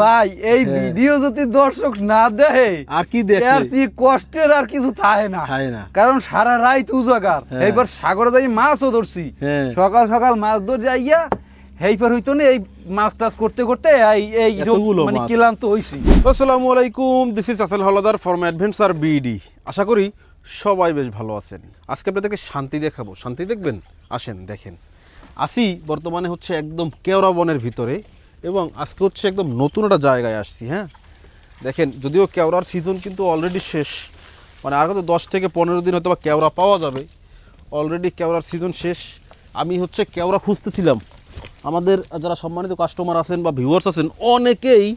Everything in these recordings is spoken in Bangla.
ভাই এই হ্যাঁ। ভিডিও যদি দর্শক না দেখে আর কি দেখে? কষ্টের আর কিছু থাকে না। কারণ সারা রাত উজাগার। হ্যাঁ। এইবার সাগরে যাই মাছও ধরছি। হ্যাঁ। সকাল সকাল মাছ ধর যাইয়া হেইপার হইতো না এই মাছ টাছ করতে করতে এই এই মানে ক্লান্ত হইছি। আসসালামু আলাইকুম this is Asal Haldar from adventure BD আশা করি সবাই বেশ ভালো আছেন। আজকে আপনাদেরকে শান্তি দেখাবো। শান্তি দেখবেন? আসেন দেখেন। আসি বর্তমানে হচ্ছে একদম কেওড়া বনের ভিতরে। এবং আজকে হচ্ছে একদম নতুন একটা জায়গায় আসছি হ্যাঁ? দেখেন, যদিও কেওড়ার সিজন কিন্তু অলরেডি শেষ। মানে আর কত দশ থেকে পনেরো দিন হয়তো বা কেওড়া পাওয়া যাবে। অলরেডি কেওড়ার সিজন শেষ। আমি হচ্ছে কেওড়া খুঁজতেছিলাম। আমাদের যারা সম্মানিত কাস্টমার আছেন বা ভিউয়ার্স আছেন, অনেকেই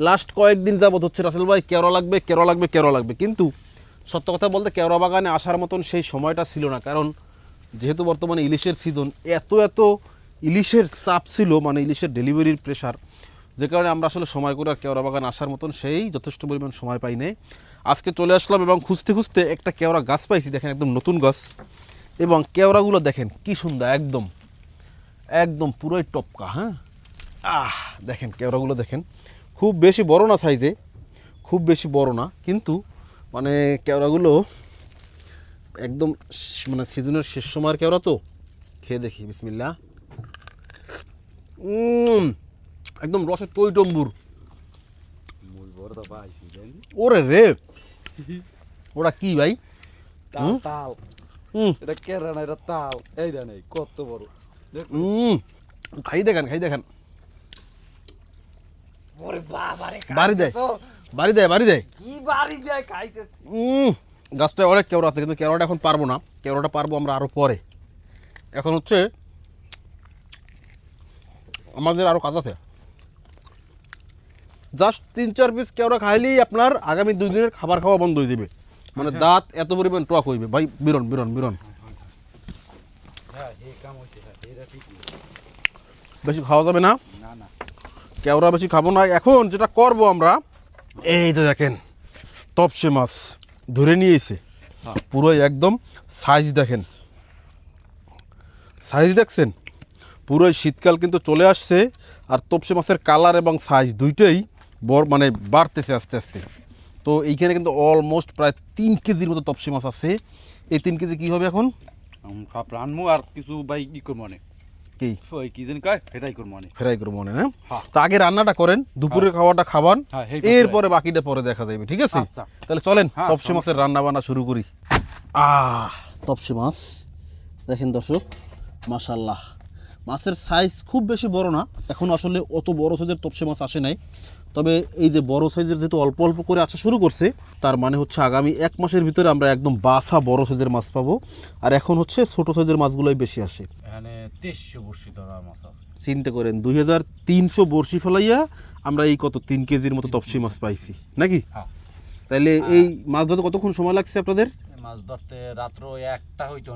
লাস্ট কয়েকদিন যাবত হচ্ছে, রাসেল ভাই, কেওড়া লাগবে কেওড়া লাগবে কেওড়া লাগবে। কিন্তু সত্য কথা বলতে কেওড়া বাগানে আসার মতন সেই সময়টা ছিল না। কারণ যেহেতু বর্তমানে ইলিশের সিজন এত এত ইলিশের চাপ ছিল মানে ইলিশের ডেলিভারির প্রেশার যে কারণে আমরা আসলে সময় করে আর কেওড়া বাগান আসার মতন সেই যথেষ্ট পরিমাণ সময় পাই নাই। আজকে চলে আসলাম এবং খুঁজতে খুঁজতে একটা কেওড়া গাছ পাইছি, দেখেন একদম নতুন গাছ। এবং কেওড়াগুলো দেখেন কি সুন্দর, একদম একদম পুরোই টপকা হ্যাঁ? আহ, দেখেন কেওড়াগুলো দেখেন। খুব বেশি বড় না সাইজে খুব বেশি বড় না, কিন্তু মানে কেওড়াগুলো একদম মানে সিজনের শেষ সময়ের কেওড়া তো। খেয়ে দেখি বিসমিল্লা একদম রসের টইটম্বুর ওরে রে। ওরা কি ভাই? তাল এটা এটা তাল। এই দেন এই কত বড়। খাই দেখেন খাই দেখেন। বাড়ি দেয় বাড়ি দেয় বাড়ি দেয় কি বাড়ি দেয় খাইতে। উম, গাছটায় অনেক কেওড়া আছে কিন্তু কেওড়াটা এখন পারব না। কেওড়াটা পারব আমরা আরও পরে। এখন হচ্ছে আমাদের আরও কাজ আছে। জাস্ট তিন চার পিস কেওড়া খাইলেই আপনার আগামী দুই দিনের খাবার খাওয়া বন্ধ হয়ে যাবে। মানে দাঁত এত পরিমাণ টক হইবে। ভাই বিরন বিরন বিরন। হ্যাঁ হ্যাঁ, বেশি খাওয়া যাবে না? কেওড়া বেশি খাব না। এখন যেটা করব আমরা এই তো দেখেন তপসে মাছ ধরে নিয়েছে। পুরো একদম সাইজ দেখেন। সাইজ দেখছেন? পুরোই শীতকাল কিন্তু চলে আসছে আর তপসে মাছের কালার এবং সাইজ দুইটাই বড় মানে বাড়তেছে আস্তে আস্তে। তো এইখানে কিন্তু অলমোস্ট প্রায় তিন কেজির মতো তপসে মাছ আছে। এই তিন কেজি কী হবে এখন? সব রানমু আর কিছু ভাই ই করব অনেক। কি? ওই কি জানি কয়? সেটাই করব অনেক। ফ্রাই করব মনে না হ্যাঁ। তো আগে রান্নাটা করেন দুপুরের খাওয়াটা খাবান হ্যাঁ, এরপরে বাকিটা পরে দেখা যাবে ঠিক আছে? আচ্ছা। তাহলে চলেন হ্যাঁ, তপসি। মাছের রান্না বান্না শুরু করি। আহ তপসি মাছ। দেখেন দর্শক মাশাল্লাহ মাছের সাইজ খুব বেশি বড় না। এখন আসলে অত বড় সাইজের তপসি মাছ আসে নাই। তবে এই যে বড় সাইজের যেহেতু অল্প অল্প করে আসা শুরু করছে তার মানে হচ্ছে আগামী এক মাসের ভিতরে আমরা একদম বাসা বড় সাইজের মাছ পাবো। আর এখন হচ্ছে ছোট সাইজের মাছগুলোই বেশি আসে। এখানে তেইশশো বর্ষি ধরা মাছ আছে। চিন্তা করেন দুই হাজার তিনশো বড়শি ফেলাইয়া আমরা এই কত তিন কেজির মতো তপসি মাছ পাইছি নাকি? হ্যাঁ। তাইলে এই মাছ ধরতে কতক্ষণ সময় লাগছে আপনাদের? মাছ ধরতে রাত্র একটা হইতো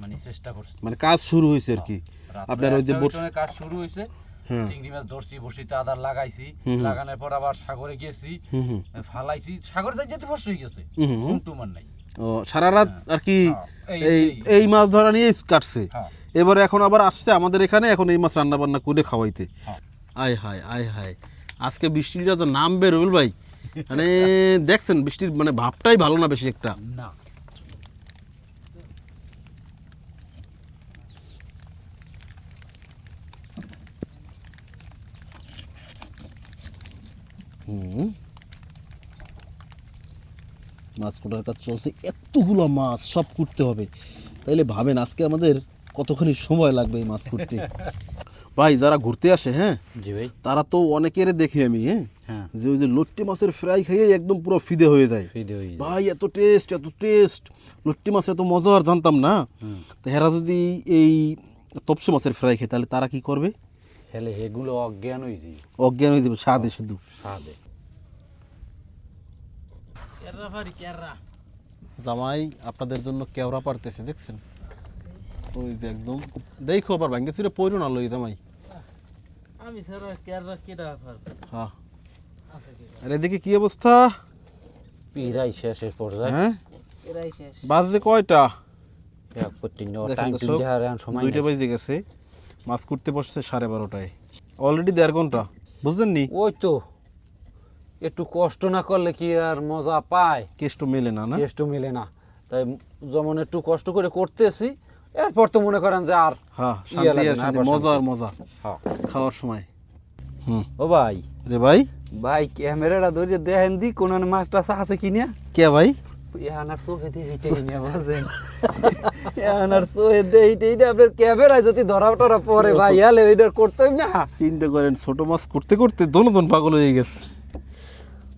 মানে চেষ্টা করছি। মানে কাজ শুরু হয়েছে আর কি। রাত্র আপনার ওই যে কাজ শুরু হয়েছে। হ্যাঁ। চিংড়ি মাছ ধরছি বসিতে আদার লাগাইছি। লাগানোর পর আবার সাগরে গেছি ফালাইছি। সাগরে যাই যেতে ফস হয়ে গেছে নাই। ও সারা রাত আর কি হ্যাঁ, এই- এই মাছ ধরা নিয়ে কাটছে। হ্যাঁ। এবারে এখন আবার আসছে আমাদের এখানে এখন এই মাছ রান্না বান্না করে খাওয়াইতে। হ্যাঁ। আয় হায় আয় হায়। আজকে বৃষ্টিটা তো নামবে রবিল ভাই। মানে দেখছেন বৃষ্টির মানে ভাবটাই ভালো না বেশি একটা। না। হুম। মাছ কোটার কাজ চলছে এতগুলো মাছ সব কুটতে হবে। তাইলে ভাবেন আজকে আমাদের কতখানি সময় লাগবে এই মাছ কুটতে? ভাই যারা ঘুরতে আসে হ্যাঁ? জি ভাই। তারা তো অনেকের দেখি আমি হ্যাঁ? হ্যাঁ। যে ওই যে লট্টি মাছের ফ্রাই খাইয়ে একদম পুরো ফিদে হয়ে যায়। ফিদে হয়ে যায়। ভাই এত টেস্ট এত টেস্ট। লট্টি মাছ এত মজা আর জানতাম না। তো হেরা যদি এই তপসি মাছের ফ্রাই খায় তাহলে তারা কি করবে? হেলে এগুলো অজ্ঞান হয়েছি অজ্ঞান হয়ে যাবে স্বাদে শুধু। সাদে জামাই আপনাদের জন্য কেওড়া পারতেছে দেখছেন? ওই যে একদম দেখো আবার ভাঙ্গে চুরে পইরো না লই জামাই। আমি সারা কেরা কেডা পারবে? হ্যাঁ। আর এদিকে কি অবস্থা? পিরাই শেষের পর্যায়ে। হ্যাঁ? এরাই শেষ। বাজে কয়টা? এক দেখেন টাইম সময় দুইটা বাজে গেছে। মাছ করতে বসছে সাড়ে বারোটায়। অলরেডি দেড় ঘণ্টা। বুঝলেন নি ওই তো। একটু কষ্ট না করলে কি আর মজা পায়? কেষ্ট মেলে না না? টেস্ট মেলে না। তাই যেমন একটু কষ্ট করে করতেছি এরপর তো মনে করেন যে আর হ্যাঁ ইয়ে শান্তি আর শান্তি মজা আর মজা। হ্যাঁ। খাওয়ার সময়। হুম। ও ভাই। রে ভাই। ভাই ক্যামেরাটা ধরে দেখেন দি কোন মাছটা আছে কিনা। কে ভাই? ইয়ানার চোখে দেখেই নিয়ে বাজেন ইয়ানার চোখে দেখেই না আপনার ক্যামেরায় যদি ধরা টরা পরে ভাই ইয়ালে ওইটা করতে না। চিন্তা করেন ছোট মাছ করতে করতে দোনো পাগল হয়ে গেছে।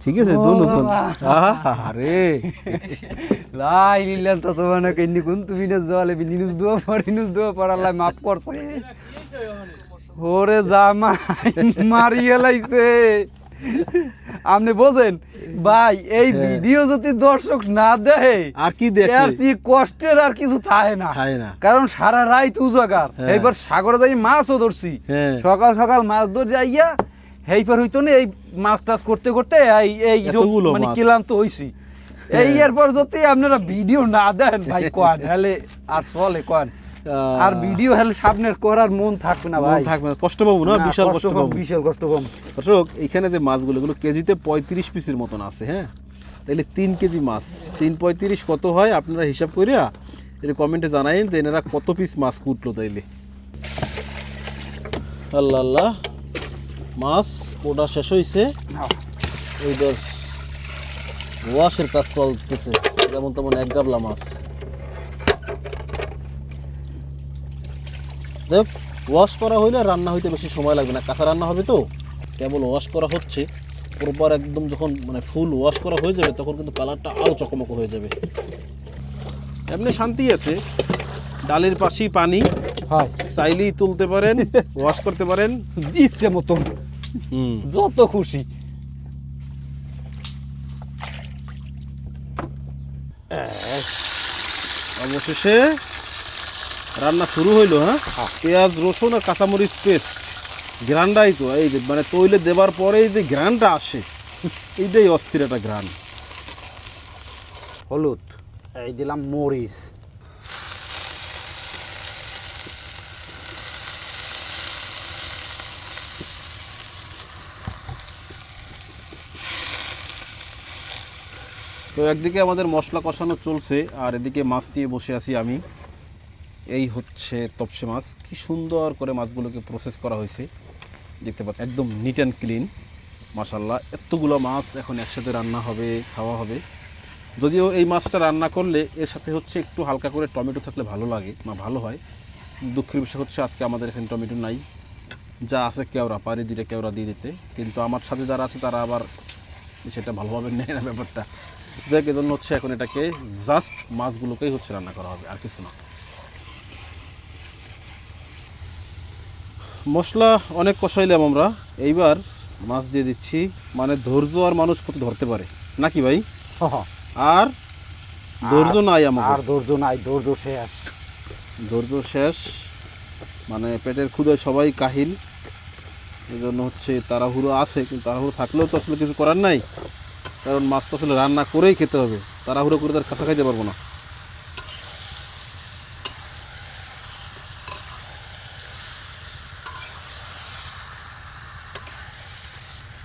ঠিক আছে ও দোনো দন বাবা। আরে লাই লিল্লাল তো কোন তুমি না জলে পর মাফ করছে। ওরে জামা মারিয়ে লাইছে। আপনি বোঝেন ভাই এই হ্যাঁ। ভিডিও যদি দর্শক না দেখে আর কি দেখে কষ্টের আর কিছু থাকে না কারণ সারা রাত উজাগার হ্যাঁ। এইবার সাগরে যাই মাছও ধরছি হ্যাঁ। সকাল সকাল মাছ ধর যাইয়া হেইপার হইতো না এই মাছ টাছ করতে করতে এই এই মানে। ক্লান্ত হইছি এই এরপর যদি আপনারা ভিডিও না দেন ভাই কোয়ান হলে আর চলে আহ, আর ভিডিও হলে সামনের করার মন থাকবে না মন ভাই। থাকবে না। কষ্ট পাবো না? বিশাল কষ্ট পাবো। বিশাল কষ্ট কম। দর্শক এখানে যে মাছগুলো এগুলো কেজিতে পঁয়ত্রিশ পিসের মতন আছে হ্যাঁ? তাহলে তিন কেজি মাছ। তিন পঁয়ত্রিশ কত হয় আপনারা হিসাব করিয়া এটা কমেন্টে জানাইন যে এনারা কত পিস মাছ কুটলো তাইলে। আল্লাহ আল্লাহ মাছ কোটা শেষ হয়েছে এইবার ওয়াশের কাজ চলতেছে। যেমন তেমন এক গাবলা মাছ। দেখ ওয়াশ করা হইলে রান্না হইতে বেশি সময় লাগবে না। কাঁচা রান্না হবে তো। কেবল ওয়াশ করা হচ্ছে। প্রপার একদম যখন মানে ফুল ওয়াশ করা হয়ে যাবে তখন কিন্তু কালারটা আরও চকমক হয়ে যাবে। এমনি শান্তি আছে। ডালের পাশেই পানি। হয়। চাইলেই তুলতে পারেন ওয়াশ করতে পারেন। ইচ্ছে মতন। হুম। যত খুশি। অবশেষে রান্না শুরু হইল হ্যাঁ? পেঁয়াজ রসুন আর কাঁচামরিচ পেস্ট। গ্রান্ডাই তো এই যে মানে তৈলে দেবার পরেই যে গ্রানটা আসে এইটাই অস্থির একটা গ্রান। হলুদ এই দিলাম মরিচ। তো একদিকে আমাদের মশলা কষানো চলছে আর এদিকে মাছ নিয়ে বসে আছি আমি। এই হচ্ছে তপসে মাছ। কি সুন্দর করে মাছগুলোকে প্রসেস করা হয়েছে। দেখতে পাচ্ছি একদম নিট অ্যান্ড ক্লিন মাসাল্লাহ এতগুলো মাছ এখন একসাথে রান্না হবে, খাওয়া হবে। যদিও এই মাছটা রান্না করলে এর সাথে হচ্ছে একটু হালকা করে টমেটো থাকলে ভালো লাগে বা ভালো হয়। দুঃখের বিষয় হচ্ছে আজকে আমাদের এখানে টমেটো নাই। যা আছে কেওড়া পারি দিলে কেওড়া দিয়ে দিতে। কিন্তু আমার সাথে যারা আছে, তারা আবার সেটা ভালোভাবে নেয় না ব্যাপারটা। যাক, এজন্য হচ্ছে এখন এটাকে জাস্ট মাছগুলোকেই হচ্ছে রান্না করা হবে, আর কিছু না। মশলা অনেক কষাইলাম আমরা। এইবার মাছ দিয়ে দিচ্ছি। মানে ধৈর্য আর মানুষ কত ধরতে পারে। নাকি ভাই? আর ধৈর্য নাই আমার আর ধৈর্য নাই ধৈর্য শেষ। ধৈর্য শেষ। মানে পেটের ক্ষুদায় সবাই কাহিল। এই জন্য হচ্ছে তাড়াহুড়ো আছে কিন্তু তাড়াহুড়ো থাকলেও তো আসলে কিছু করার নাই। কারণ মাছ তো আসলে রান্না করেই খেতে হবে। তাড়াহুড়ো করে তার কাঁচা খাইতে পারব না।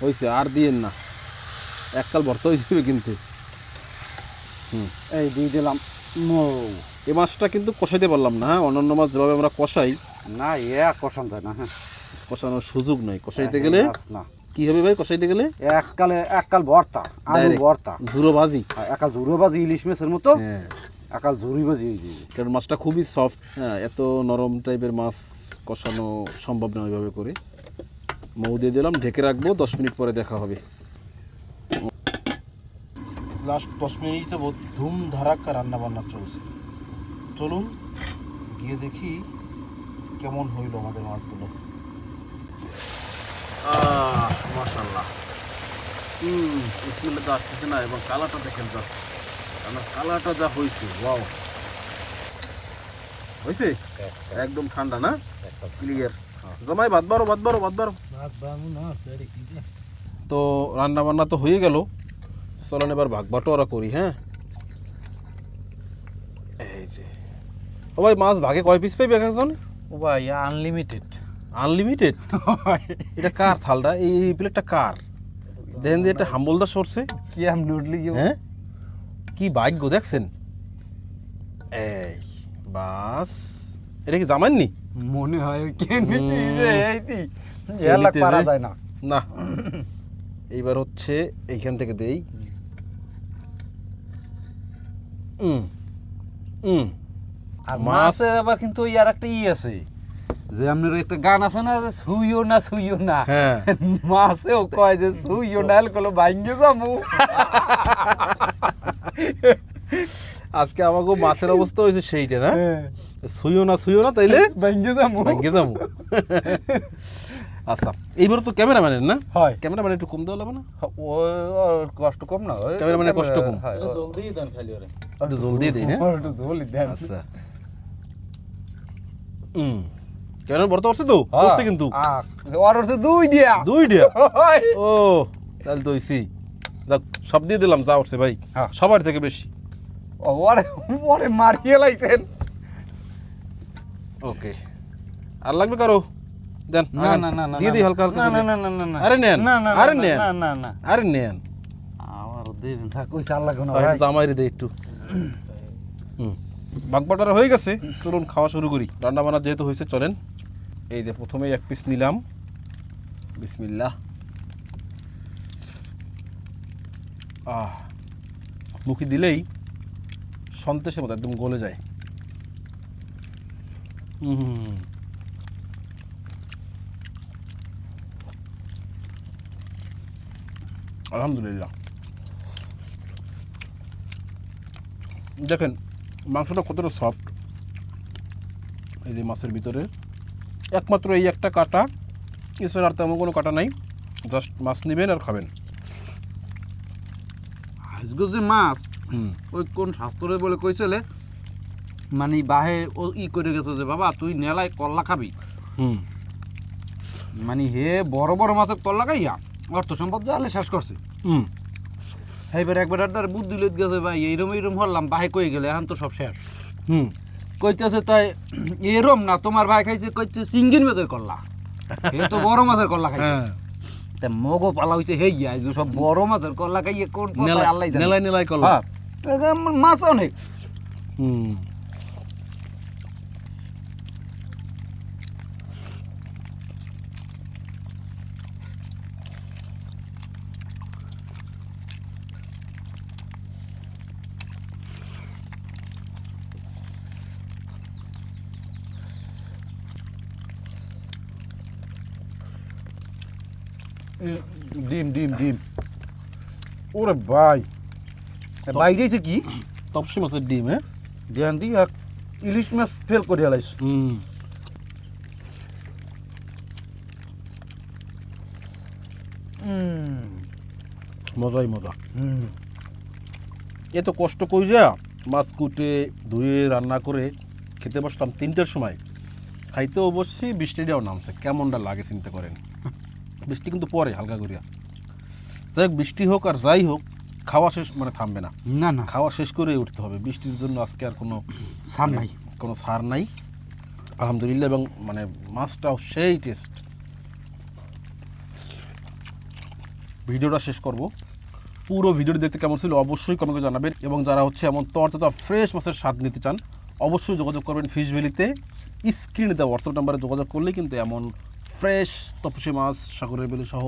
হয়েছে আর দিয়েন না। এককাল ভর্তা হয়ে যাবে কিন্তু। এই দিয়ে দিলাম এই মাছটা কিন্তু কষাইতে পারলাম না হ্যাঁ? অন্যান্য মাছ যেভাবে আমরা কষাই। না এ কষান যায় না হ্যাঁ? কষানোর সুযোগ নয় কষাইতে গেলে না। কি হবে ভাই কষাইতে গেলে? এককালে এককাল ভর্তা আলু ভর্তা। ঝুরো ভাজি। একাল ঝুরো বাজি ইলিশ মাছের মতো হ্যাঁ। একাল ঝুরি হয়ে যাবে কারণ মাছটা খুবই সফট হ্যাঁ এত নরম টাইপের মাছ কষানো সম্ভব নয় ওইভাবে করে। মৌ দিয়ে দিলাম ঢেকে রাখব দশ মিনিট পরে দেখা হবে। লাস্ট দশ মিনিট ধুম ধারাক্কা রান্না বান্না চলছে। চলুন গিয়ে দেখি কেমন হইল আমাদের মাছগুলো। মাশাল্লাহ হুম স্মেলটা তো আসতেছে না এবং কালারটা দেখেন জাস্ট আমার কালারটা যা হয়েছে ওয়াও। হয়েছে একদম ঠান্ডা না? ক্লিয়ার জামাই ভাত বারো ভাত বারো ভাত বারো তো রান্না বান্না তো হয়ে গেল। চলেন এবার ভাগ বাটোয়ারা করি হ্যাঁ? এই যে। ও ভাই মাছ ভাগে কয় পিস পাইবে একজন? ও ভাই আনলিমিটেড আনলিমিটেড এটা কার থালটা এই এই প্লেটটা কার? দেখেন যে এটা হাম্বলদা সরছে কি আমি কি হ্যাঁ? কি ভাগ্য দেখছেন? এই বাস। এটা কি জামাননি মনে হয় কে নিতি হুম। পারা যায় না। না। এইবার হচ্ছে এইখান থেকে দেই। আর মাছের আবার কিন্তু ওই আর একটা ই আছে যে আপনার একটা গান আছে না যে সুইও না সুইও না। হ্যাঁ। মাছেও কয় যে সুইও না কলো ভাঙ্গে যাব। আজকে আমাকে মাছের অবস্থা হয়েছে সেইটা না? হ্যাঁ। শুইও না শুইও না তাইলে ভাঙ্গে যাব। ভাঙ্গে যাব। আচ্ছা এইবার তো ক্যামেরাম্যানের না? হয়। ক্যামেরাম্যান একটু কম দেওয়া লাগবে না? ও কষ্ট কম না ক্যামেরাম্যানের কষ্ট কম। হয়, ওর- জলদি দেন খালি ওরে। একটু জল দিয়ে না একটু ঝোলই দেন। আচ্ছা। হুম ক্যামেরা বড় তো তো? হ্যাঁ। কিন্তু। দুই দিয়া। দুই হয়। ও তাহলে তো হইছি। যাক সব দিয়ে দিলাম যা উঠছে ভাই। হ্যাঁ। সবার থেকে বেশি। ওরে ওরে মারিয়ে লাইছেন। ওকে। আর লাগবে কারও? দেন না না না না দিয়ে দিই হালকা হালকা না না না না না। আরে নেন, না না আরে নেন। না না না। আরে নেন। আমার দেবেন থাক কই চাল লাগবে ভাই জামাইরে দে একটু। বাগবাটারা হয়ে গেছে চলুন খাওয়া শুরু করি। রান্না বান্না যেহেতু হয়েছে চলেন। এই যে প্রথমেই এক পিস নিলাম। বিসমিল্লাহ। আহ মুখে দিলেই সন্তেশের মতো একদম গলে যায়। হুম। আলহামদুলিল্লাহ। দেখেন মাংসটা কতটা সফট এই যে মাছের ভিতরে। একমাত্র এই একটা কাটা এছাড়া আর তেমন কোনো কাটা নাই। জাস্ট মাছ নেবেন আর খাবেন। আজকে যে মাছ ওই কোন শাস্ত্রে বলে কইছিলে মানে বাহে ও ই করে গেছে যে বাবা তুই নেলাই কল্লা খাবি। হুম। মানে হে বড় বড় মাছের কল্লা খাইয়া অর্থ সম্পদ জালে শেষ করছে। হুম। এইবার একবার তার বুদ্ধি লইত গেছে ভাই এইরম এইরম হরলাম বাহে কই গেলে? এখন তো সব শেষ। হুম। কইতেছে তাই এরম না তোমার ভাই খাইছে কইতে সিঙ্গিন মেদের করলা এ তো বড় মাছের করলা খাইছে। হ্যাঁ। তা মগো পালা হইছে হেই আই যে সব বড় মাছের কল্লা খাইয়ে কোন আল্লাহ নেলাই নেলাই করলাম হ্যাঁ মাছ অনেক। হুম। ডিম ডিম ডিম। ওরে ভাই। কি? তপসি মাছের ডিম হ্যাঁ? ধ্যান দি এক ইলিশ মাছ ফেল করে হুম। মজাই মজা। এত কষ্ট কইরা মাছ কুটে ধুয়ে রান্না করে খেতে বসলাম তিনটের সময়। খাইতে অবশ্যই বৃষ্টিটাও নামছে। কেমনটা লাগে চিন্তা করেন? বৃষ্টি কিন্তু পরে হালকা করিয়া। যাই হোক বৃষ্টি হোক আর যাই হোক খাওয়া শেষ মানে থামবে না। না না। খাওয়া শেষ করে উঠতে হবে। বৃষ্টির জন্য আজকে আর কোনো সার নাই। কোনো সার নাই। আলহামদুলিল্লাহ এবং মানে মাছটাও সেই টেস্ট। ভিডিওটা শেষ করব। পুরো ভিডিওটি দেখতে কেমন ছিল অবশ্যই কমেন্টে জানাবেন এবং যারা হচ্ছে এমন তরতাজা ফ্রেশ মাছের স্বাদ নিতে চান অবশ্যই যোগাযোগ করবেন ফিশ ভ্যালিতে। স্ক্রিনে দেওয়া হোয়াটসঅ্যাপ নাম্বারে যোগাযোগ করলে কিন্তু এমন ফ্রেশ তপসি মাছ, সাগরের বেলি সহ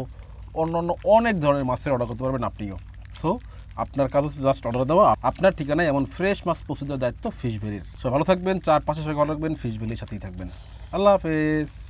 অন্য অন্য অনেক ধরনের মাছের অর্ডার করতে পারবেন আপনিও। সো আপনার কাজ হচ্ছে জাস্ট অর্ডার দেওয়া। আপনার ঠিকানায় এমন ফ্রেশ মাছ পৌঁছে দেওয়ার দায়িত্ব ফিশ ভ্যালির সো ভালো থাকবেন চার পাশে সঙ্গে ভালো থাকবেন ফিশ ভ্যালির সাথেই থাকবেন। আল্লাহ হাফেজ।